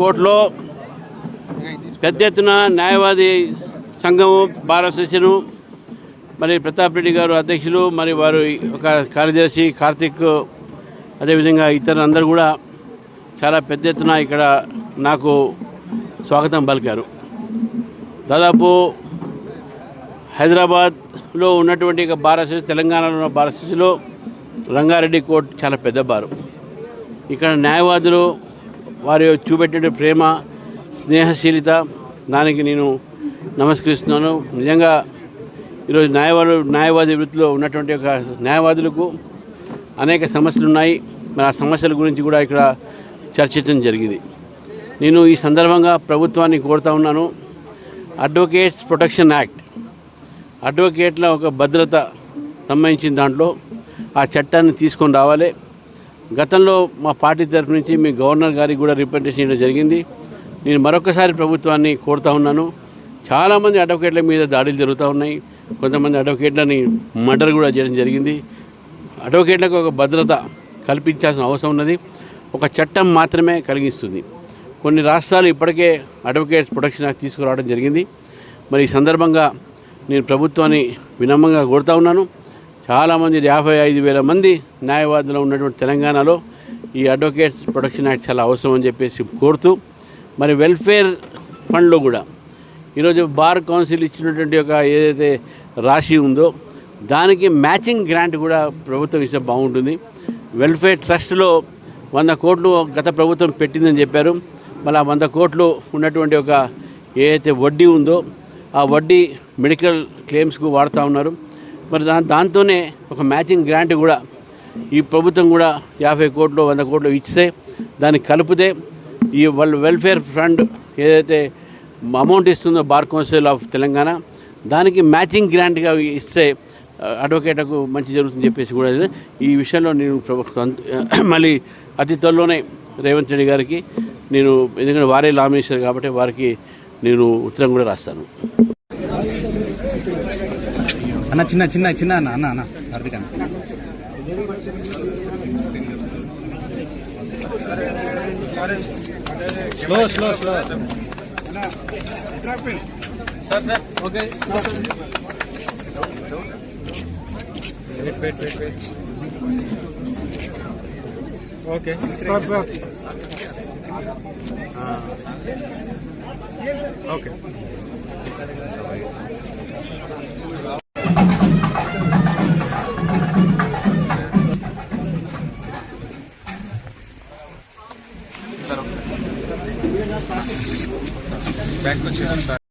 కోర్టులో పెద్ద ఎత్తున న్యాయవాది సంఘము బార్ అసోసియేషను మరి ప్రతాప్ రెడ్డి గారు అధ్యక్షులు మరి వారు ఒక కార్యదర్శి కార్తిక్ అదేవిధంగా ఇతరులందరూ కూడా చాలా పెద్ద ఎత్తున ఇక్కడ నాకు స్వాగతం పలికారు. దాదాపు హైదరాబాద్లో ఉన్నటువంటి ఒక బార్ అసోసియేషన్ తెలంగాణలో ఉన్న బార్ అసోసియేషన్లో రంగారెడ్డి కోర్టు చాలా పెద్ద బారు. ఇక్కడ న్యాయవాదులు వారి చూపెట్టే ప్రేమ స్నేహశీలిత. దానికి నేను నమస్కరిస్తున్నాను. నిజంగా ఈరోజు న్యాయవాదు న్యాయవాది వృత్తిలో ఉన్నటువంటి ఒక న్యాయవాదులకు అనేక సమస్యలు ఉన్నాయి. మరి ఆ సమస్యల గురించి కూడా ఇక్కడ చర్చించడం జరిగింది. నేను ఈ సందర్భంగా ప్రభుత్వాన్ని కోరుతా ఉన్నాను. అడ్వకేట్స్ ప్రొటెక్షన్ యాక్ట్ అడ్వకేట్ల ఒక భద్రత సంబంధించిన దాంట్లో ఆ చట్టాన్ని తీసుకొని రావాలి. గతంలో మా పార్టీ తరఫు నుంచి మీ గవర్నర్ గారికి కూడా రిప్రజెంటేషన్ చేయడం జరిగింది. నేను మరొకసారి ప్రభుత్వాన్ని కోరుతా ఉన్నాను. చాలామంది అడ్వకేట్ల మీద దాడులు జరుగుతూ ఉన్నాయి. కొంతమంది అడ్వకేట్లని మర్డర్ కూడా చేయడం జరిగింది. అడ్వకేట్లకు ఒక భద్రత కల్పించాల్సిన అవసరం ఉన్నది. ఒక చట్టం మాత్రమే కలిగిస్తుంది. కొన్ని రాష్ట్రాలు ఇప్పటికే అడ్వకేట్స్ ప్రొటెక్షన్ యాక్ట్ తీసుకురావడం జరిగింది. మరి ఈ సందర్భంగా నేను ప్రభుత్వాన్ని వినమ్రంగా కోరుతా ఉన్నాను. చాలామంది యాభై ఐదు వేల మంది న్యాయవాదులు ఉన్నటువంటి తెలంగాణలో ఈ అడ్వకేట్స్ ప్రొటెక్షన్ యాక్ట్ చాలా అవసరం అని చెప్పేసి కోరుతూ మరి వెల్ఫేర్ ఫండ్లో కూడా ఈరోజు బార్ కౌన్సిల్ ఇచ్చినటువంటి ఒక ఏదైతే రాశి ఉందో దానికి మ్యాచింగ్ గ్రాంట్ కూడా ప్రభుత్వం ఇస్తే బాగుంటుంది. వెల్ఫేర్ ట్రస్ట్లో వంద కోట్లు గత ప్రభుత్వం పెట్టిందని చెప్పారు. మళ్ళీ ఆ వంద కోట్లు ఉన్నటువంటి ఒక ఏదైతే వడ్డీ ఉందో ఆ వడ్డీ మెడికల్ క్లెయిమ్స్కు వాడుతూ ఉన్నారు. మరి దా దాంతోనే ఒక మ్యాచింగ్ గ్రాంట్ కూడా ఈ ప్రభుత్వం కూడా యాభై కోట్లు వంద కోట్లు ఇస్తే దాన్ని కలిపితే ఈ వాళ్ళ వెల్ఫేర్ ఫండ్ ఏదైతే అమౌంట్ ఇస్తుందో బార్ కౌన్సిల్ ఆఫ్ తెలంగాణ దానికి మ్యాచింగ్ గ్రాంట్గా ఇస్తే ఆ, మంచి జరుగుతుందని చెప్పేసి కూడా ఈ విషయంలో నేను మళ్ళీ అతి త్వరలోనే రేవంత్ రెడ్డి గారికి నేను ఎందుకంటే వారే లా మినిస్టర్ కాబట్టి వారికి నేను ఉత్తరం కూడా రాస్తాను. అన్న చిన్న చిన్న చిన్న అన్న అన్న అన్న. హార్దిక్ అన్న. Slow slow slow okay okay Back to